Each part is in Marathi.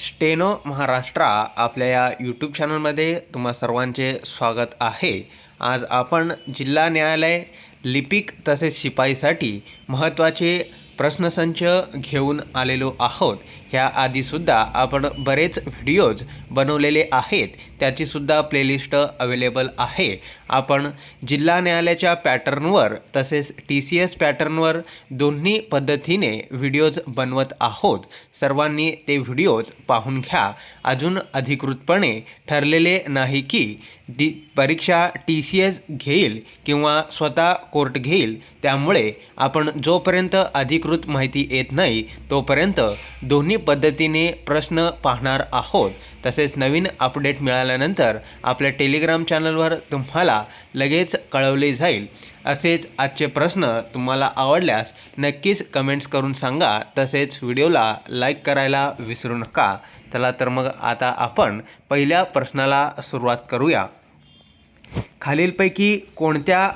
स्टेनो महाराष्ट्रा आपल्या या यूट्यूब चॅनलमध्ये तुम्हा सर्वांचे स्वागत आहे. आज आपण जिल्हा न्यायालय लिपिक तसेच शिपाईसाठी महत्त्वाचे प्रश्नसंच घेऊन आलेलो आहोत. ह्याआधीसुद्धा आपण बरेच व्हिडिओज बनवलेले आहेत. त्याचीसुद्धा प्लेलिस्ट अवेलेबल आहे. आपण जिल्हा न्यायालयाच्या पॅटर्नवर तसेच टी सी एस पॅटर्नवर दोन्ही पद्धतीने व्हिडिओज बनवत आहोत. सर्वांनी ते व्हिडिओज पाहून घ्या. अजून अधिकृतपणे ठरलेले नाही की दी परीक्षा टी सी एस घेईल किंवा स्वतः कोर्ट घेईल. त्यामुळे आपण जोपर्यंत अधिकृत माहिती येत नाही तोपर्यंत दोन्ही पद्धतीने प्रश्न पाहणार आहोत. तसेच नवीन अपडेट मिळाल्यानंतर आपल्या टेलिग्राम चॅनलवर तुम्हाला लगेच कळवले जाईल. असेच आजचे प्रश्न तुम्हाला आवडल्यास नक्कीच कमेंट्स करून सांगा. तसेच व्हिडिओला लाईक करायला विसरू नका. चला तर मग आता आपण पहिल्या प्रश्नाला सुरुवात करूया. खालीलपैकी कोणत्या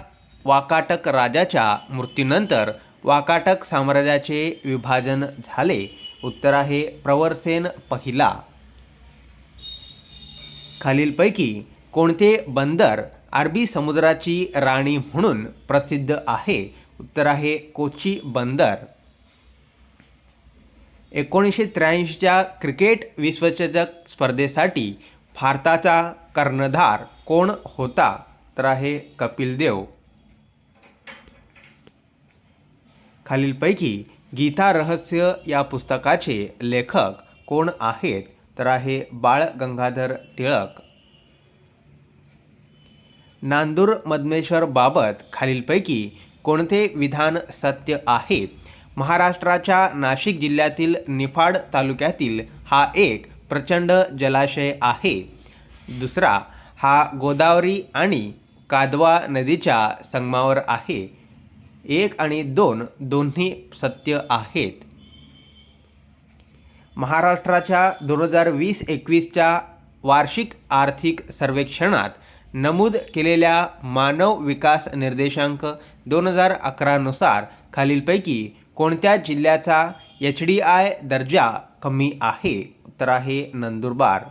वाकाटक राजाच्या मृत्यूनंतर वाकाटक साम्राज्याचे विभाजन झाले? उत्तर आहे प्रवरसेन पहिला. खालीलपैकी कोणते बंदर अरबी समुद्राची राणी म्हणून प्रसिद्ध आहे? उत्तर आहे कोची बंदर. एकोणीसशे त्र्याऐंशीच्या क्रिकेट विश्वचषक स्पर्धेसाठी भारताचा कर्णधार कोण होता? तर आहे कपिल देव. खालीलपैकी गीता रहस्य या पुस्तकाचे लेखक कोण आहेत? तर आहे बाळ गंगाधर टिळक. नांदूर मधमेश्वर बाबत खालीलपैकी कोणते विधान सत्य आहे? महाराष्ट्राच्या नाशिक जिल्ह्यातील निफाड तालुक्यातील हा एक प्रचंड जलाशय आहे. दुसरा हा गोदावरी आणि कादवा नदीच्या संगमावर आहे. एक आणि दोन दोन्ही सत्य आहेत. महाराष्ट्राच्या दोन हजार वीस एकवीसच्या वार्षिक आर्थिक सर्वेक्षणात नमूद केलेल्या मानव विकास निर्देशांक दोन हजार अकरानुसार खालीलपैकी कोणत्या जिल्ह्याचा एच डी आय दर्जा कमी आहे? उत्तर आहे नंदुरबार.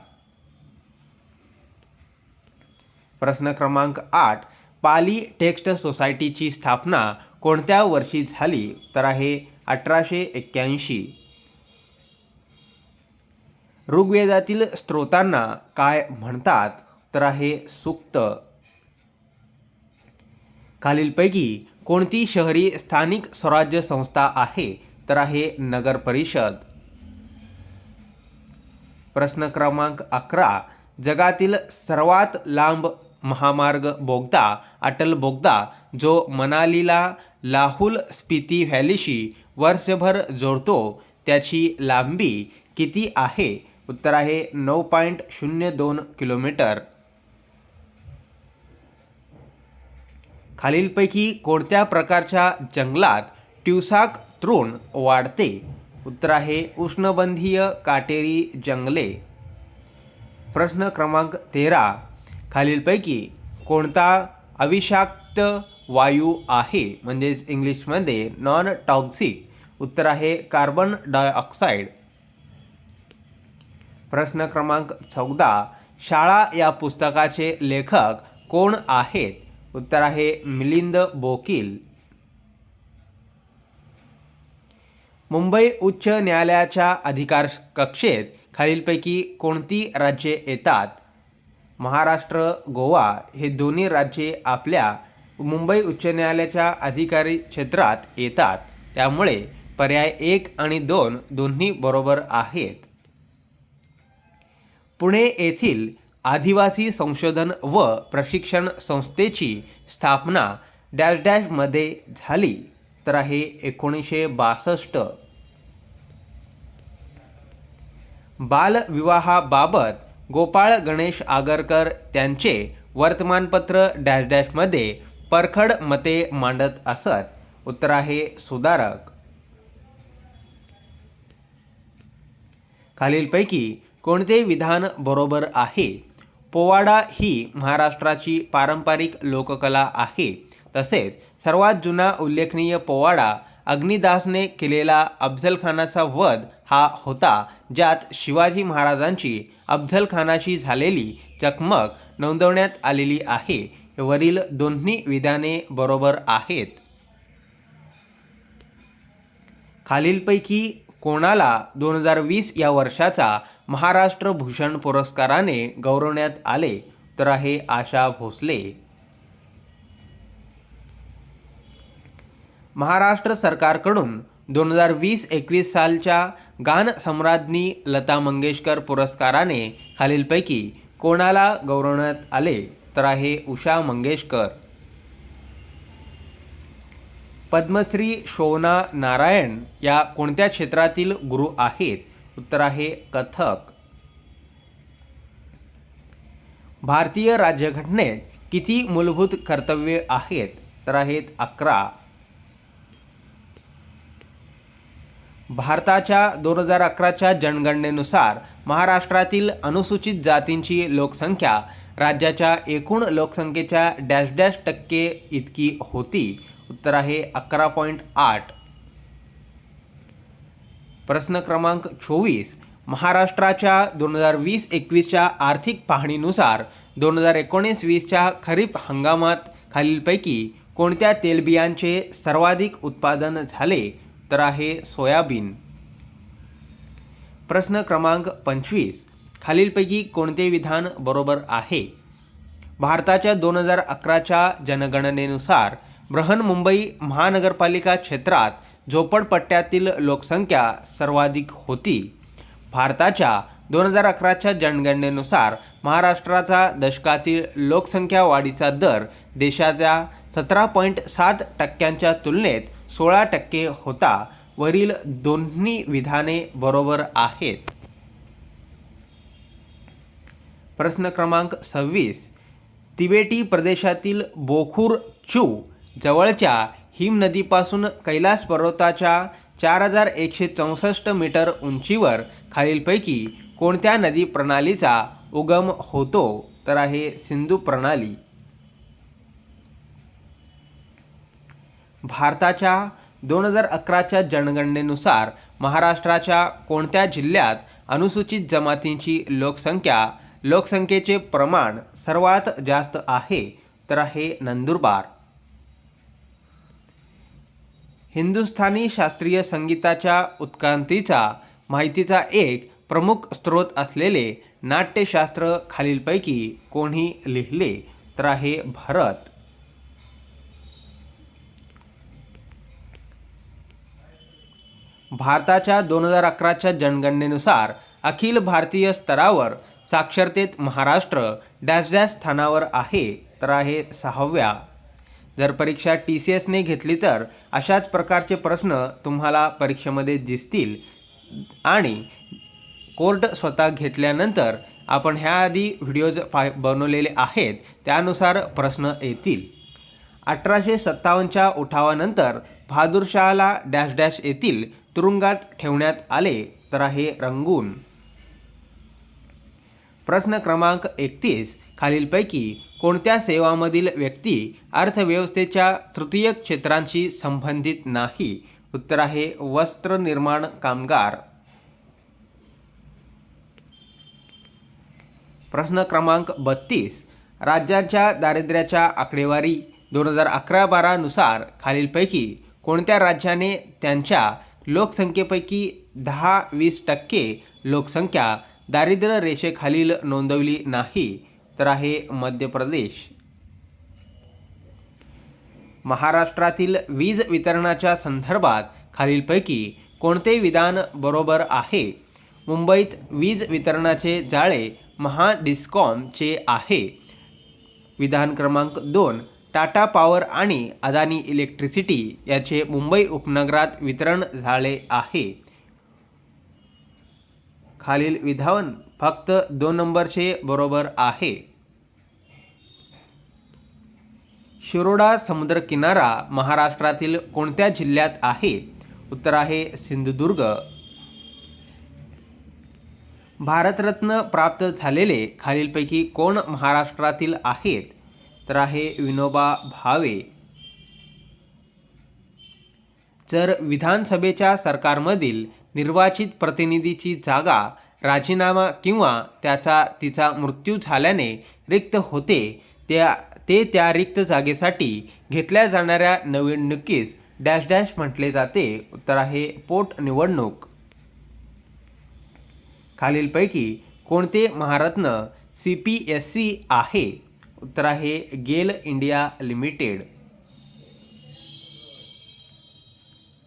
प्रश्न क्रमांक आठ पाली टेक्स्ट सोसायटीची स्थापना कोणत्या वर्षी झाली तर आहे अठराशे एक्क्याऐंशी? ऋग्वेदातील स्त्रोतांना काय म्हणतात तर आहे सुक्त. खालीलपैकी कोणती शहरी स्थानिक स्वराज्य संस्था आहे तर आहे नगर परिषद. प्रश्न क्रमांक अकरा. जगातील सर्वात लांब महामार्ग बोगदा अटल बोगदा जो मनालीला लाहुल स्पिती व्हॅलीशी वर्षभर जोडतो. त्याची लांबी किती आहे? उत्तर आहे नऊ पॉईंट शून्य दोन किलोमीटर. खालीलपैकी कोणत्या प्रकारच्या जंगलात ट्युसाक तृण वाढते? उत्तर आहे उष्णबंधीय काटेरी जंगले. प्रश्न क्रमांक तेरा. खालीलपैकी कोणता अविषाक्त वायू आहे म्हणजेच इंग्लिशमध्ये नॉन टॉक्सिक उत्तर आहे कार्बन डायऑक्साईड प्रश्न क्रमांक चौदा. शाळा या पुस्तकाचे लेखक कोण आहेत? उत्तर आहे मिलिंद बोकील. मुंबई उच्च न्यायालयाच्या अधिकार कक्षेत खालीलपैकी कोणती राज्ये येतात? महाराष्ट्र गोवा हे दोन्ही राज्ये आपल्या मुंबई उच्च न्यायालयाच्या अधिकारी क्षेत्रात येतात. त्यामुळे पर्याय एक आणि दोन दोन्ही बरोबर आहेत. पुणे येथील आदिवासी संशोधन व प्रशिक्षण संस्थेची स्थापना डॅश डॅशमध्ये झाली तर आहे एकोणीसशे बासष्ट. बालविवाहाबाबत गोपाळ गणेश आगरकर त्यांचे वर्तमानपत्र डॅश डॅशमध्ये परखड मते मांडत असत. उत्तर आहे सुधारक. खालीलपैकी कोणते विधान बरोबर आहे? पोवाडा ही महाराष्ट्राची पारंपरिक लोककला आहे. तसेच सर्वात जुना उल्लेखनीय पोवाडा अग्निदासने केलेला अफजलखानाचा वध हा होता ज्यात शिवाजी महाराजांची अफजलखानाशी झालेली चकमक नोंदवण्यात आलेली आहे. वरील दोन्ही विधाने बरोबर आहेत. खालीलपैकी कोणाला दोन हजार वीस या वर्षाचा महाराष्ट्र भूषण पुरस्काराने गौरवण्यात आले तर आहे आशा भोसले. महाराष्ट्र सरकारकडून दोन हजार वीस एकवीस सालच्या गान सम्राज्ञी लता मंगेशकर पुरस्काराने खालीलपैकी कोणाला गौरवण्यात आले? तर आहे उषा मंगेशकर. पद्मश्री शोभना नारायण या कोणत्या क्षेत्रातील गुरु आहेत? उत्तर आहे कथक. भारतीय राज्यघटनेत किती मूलभूत कर्तव्ये आहेत? तर आहेत अकरा. भारताच्या दोन हजार अकराच्या जनगणनेनुसार महाराष्ट्रातील अनुसूचित जातींची लोकसंख्या राज्याच्या एकूण लोकसंख्येच्या डॅश डॅश टक्के इतकी होती. उत्तर आहे अकरा पॉईंट आठ. प्रश्न क्रमांक चोवीस. महाराष्ट्राच्या दोन हजार वीस एकवीसच्या आर्थिक पाहणीनुसार दोन हजार एकोणीस वीसच्या खरीप हंगामात खालीलपैकी कोणत्या तेलबियांचे सर्वाधिक उत्पादन झाले? तर आहे सोयाबीन. प्रश्न क्रमांक पंचवीस. खालीलपैकी कोणते विधान बरोबर आहे? भारताच्या दोन हजार अकराच्या जनगणनेनुसार बृहन्मुंबई महानगरपालिका क्षेत्रात झोपडपट्ट्यातील लोकसंख्या सर्वाधिक होती. भारताच्या दोन हजार अकराच्या जनगणनेनुसार महाराष्ट्राचा दशकातील लोकसंख्या वाढीचा दर देशाच्या सतरा पॉईंट सात टक्क्यांच्या तुलनेत सोळा टक्के होता. वरील दोन्ही विधाने बरोबर आहेत. प्रश्न क्रमांक सव्वीस. तिबेटी प्रदेशातील बोखूर चू जवळच्या हिमनदीपासून कैलास पर्वताच्या चार हजार एकशे चौसष्ट मीटर उंचीवर खालीलपैकी कोणत्या नदी प्रणालीचा उगम होतो? तर आहे सिंधू प्रणाली. भारताच्या दोन हजार अकराच्या जनगणनेनुसार महाराष्ट्राच्या कोणत्या जिल्ह्यात अनुसूचित जमातींची लोकसंख्या लोकसंख्येचे प्रमाण सर्वात जास्त आहे तर आहे नंदुरबार. हिंदुस्थानी शास्त्रीय संगीताच्या उत्क्रांतीचा माहितीचा एक प्रमुख स्रोत असलेले नाट्यशास्त्र खालीलपैकी कोणी लिहिले तर आहे भरत. भारताच्या दोन हजार अकराच्या जनगणनेनुसार अखिल भारतीय स्तरावर साक्षरतेत महाराष्ट्र डॅश डॅश स्थानावर आहे तर आहे सहाव्या. जर परीक्षा टी सी एसने घेतली तर अशाच प्रकारचे प्रश्न तुम्हाला परीक्षेमध्ये दिसतील. आणि कोर्ट स्वतः घेतल्यानंतर आपण ह्याआधी व्हिडिओज पा बनवलेले आहेत त्यानुसार प्रश्न येतील. अठराशे सत्तावन्नच्या उठावानंतर बहादूरशहाला डॅश डॅश येथील तुरुंगात ठेवण्यात आले तर आहे रंगून. प्रश्न क्रमांक एकतीस खालीलपैकी कोणत्या सेवामधील व्यक्ती अर्थव्यवस्थेच्या तृतीय क्षेत्रांशी संबंधित नाही? उत्तर आहे वस्त्र निर्माण कामगार. प्रश्न क्रमांक बत्तीस राज्याच्या दारिद्र्याच्या आकडेवारी दोन हजार अकरा बारानुसार खालीलपैकी कोणत्या राज्याने त्यांच्या लोकसंख्येपैकी दहा वीस टक्के लोकसंख्या दारिद्र्य रेषेखालील नोंदवली नाही तर आहे मध्य प्रदेश. महाराष्ट्रातील वीज वितरणाच्या संदर्भात खालीलपैकी कोणते विधान बरोबर आहे? मुंबईत वीज वितरणाचे जाळे महाडिस्कॉमचे आहे. विधान क्रमांक दोन टाटा पॉवर आणि अदानी इलेक्ट्रिसिटी याचे मुंबई उपनगरात वितरण झाले आहे. खालील विधान फक्त दोन नंबरचे बरोबर आहे. शिरोडा समुद्रकिनारा महाराष्ट्रातील कोणत्या जिल्ह्यात आहे? उत्तर आहे सिंधुदुर्ग. भारतरत्न प्राप्त झालेले खालीलपैकी कोण महाराष्ट्रातील आहेत? तर आहे विनोबा भावे. जर विधानसभेच्या सरकारमधील निर्वाचित प्रतिनिधीची जागा राजीनामा किंवा त्याचा तिचा मृत्यू झाल्याने रिक्त होते. त्या ते त्या रिक्त जागेसाठी घेतल्या जाणाऱ्या निवडणुकीस डॅश डॅश म्हटले जाते. उत्तर आहे पोटनिवडणूक खालीलपैकी कोणते Maharatna C P S C आहे? उत्तर आहे गेल इंडिया लिमिटेड.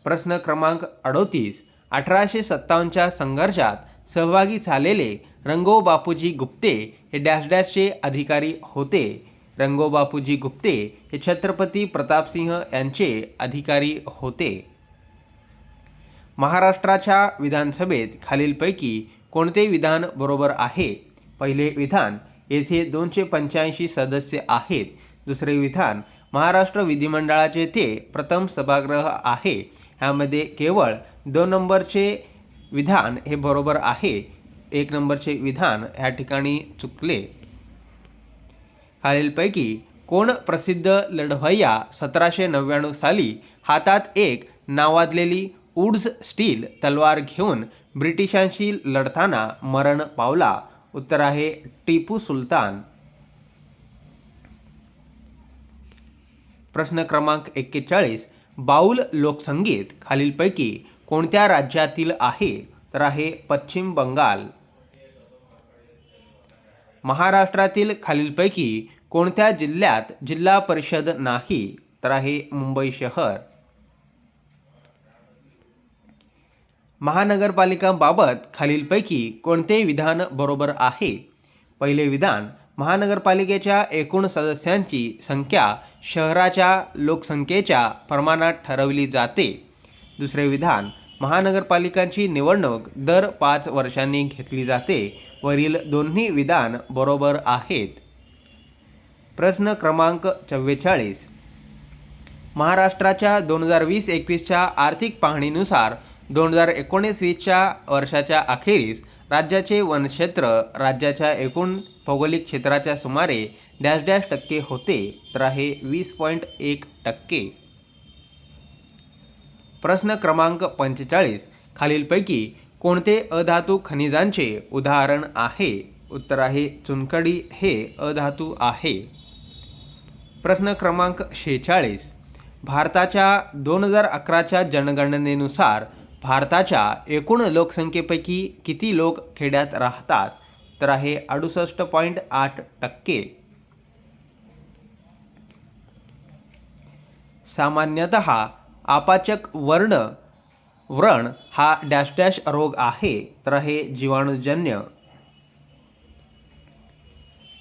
प्रश्न क्रमांक अडोतीस अठराशे सत्तावन्नच्या संघर्षात सहभागी झालेले रंगो बापूजी गुप्ते हे डॅश डॅशचे अधिकारी होते. रंगो बापूजी गुप्ते हे छत्रपती प्रतापसिंह यांचे अधिकारी होते. महाराष्ट्राच्या विधानसभेत खालीलपैकी कोणते विधान बरोबर आहे? पहिले विधान येथे दोनशे पंच्याऐंशी सदस्य आहेत. दुसरे विधान महाराष्ट्र विधिमंडळाचे ते प्रथम सभागृह आहे. ह्यामध्ये केवळ दोन नंबरचे विधान हे बरोबर आहे. एक नंबरचे विधान ह्या ठिकाणी चुकले. खालीलपैकी कोण प्रसिद्ध लढवय्या सतराशे नव्याण्णव साली हातात एक नावाजलेली उड्स स्टील तलवार घेऊन ब्रिटिशांशी लढताना मरण पावला? उत्तर आहे टिपू सुलतान. प्रश्न क्रमांक एक्केचाळीस. बाऊल लोकसंगीत खालीलपैकी कोणत्या राज्यातील आहे? तर आहे पश्चिम बंगाल. महाराष्ट्रातील खालीलपैकी कोणत्या जिल्ह्यात जिल्हा परिषद नाही? तर आहे मुंबई शहर. महानगरपालिकांबाबत खालीलपैकी कोणते विधान बरोबर आहे? पहिले विधान महानगरपालिकेच्या एकूण सदस्यांची संख्या शहराच्या लोकसंख्येच्या प्रमाणात ठरवली जाते. दुसरे विधान महानगरपालिकांची निवडणूक दर पाच वर्षांनी घेतली जाते. वरील दोन्ही विधान बरोबर आहेत. प्रश्न क्रमांक चव्वेचाळीस. महाराष्ट्राच्या दोन हजार वीस एकवीसच्या आर्थिक पाहणीनुसार दोन हजार एकोणीस वीसच्या वर्षाच्या अखेरीस राज्याचे वनक्षेत्र राज्याच्या एकूण भौगोलिक क्षेत्राच्या सुमारे डॅश डॅश टक्के होते तर आहे वीस पॉईंट एक टक्के. प्रश्न क्रमांक पंचेचाळीस खालीलपैकी कोणते अधातू खनिजांचे उदाहरण आहे? उत्तर आहे चुनखडी हे अधातू आहे. प्रश्न क्रमांक शेहेचाळीस भारताच्या दोन हजार अकराच्या जनगणनेनुसार भारताच्या एकूण लोकसंख्येपैकी किती लोक खेड्यात राहतात? तर आहे अडुसष्ट पॉईंट आठ टक्के. सामान्यतः आपाचक वर्ण व्रण हा डॅश डॅश रोग आहे तर हे जीवाणूजन्य.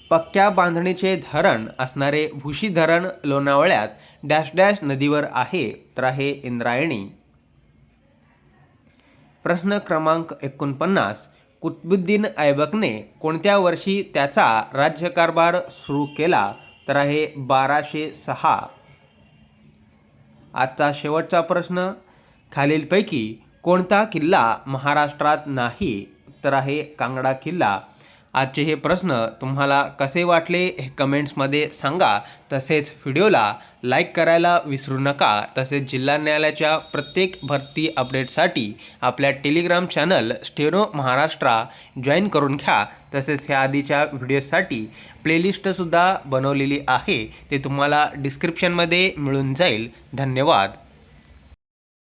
पक्क्या बांधणीचे धरण असणारे भुशी धरण लोणावळ्यात डॅश डॅश नदीवर आहे तर आहे इंद्रायणी. प्रश्न क्रमांक एकोणपन्नास कुतुबुद्दीन ऐबकने कोणत्या वर्षी त्याचा राज्यकारभार सुरू केला? तर आहे बाराशे सहा. आजचा शेवटचा प्रश्न खालीलपैकी कोणता किल्ला महाराष्ट्रात नाही? तर आहे कांगडा किल्ला. आजचे हे प्रश्न तुम्हाला कसे वाटले हे कमेंट्समध्ये सांगा. तसेच व्हिडिओला लाईक करायला विसरू नका. तसेच जिल्हा न्यायालयाच्या प्रत्येक भरती अपडेटसाठी आपल्या Telegram channel steno Maharashtra join करून घ्या. तसेच ह्या आधीच्या व्हिडिओसाठी प्लेलिस्टसुद्धा बनवलेली आहे. ते तुम्हाला डिस्क्रिप्शनमध्ये मिळून जाईल. धन्यवाद.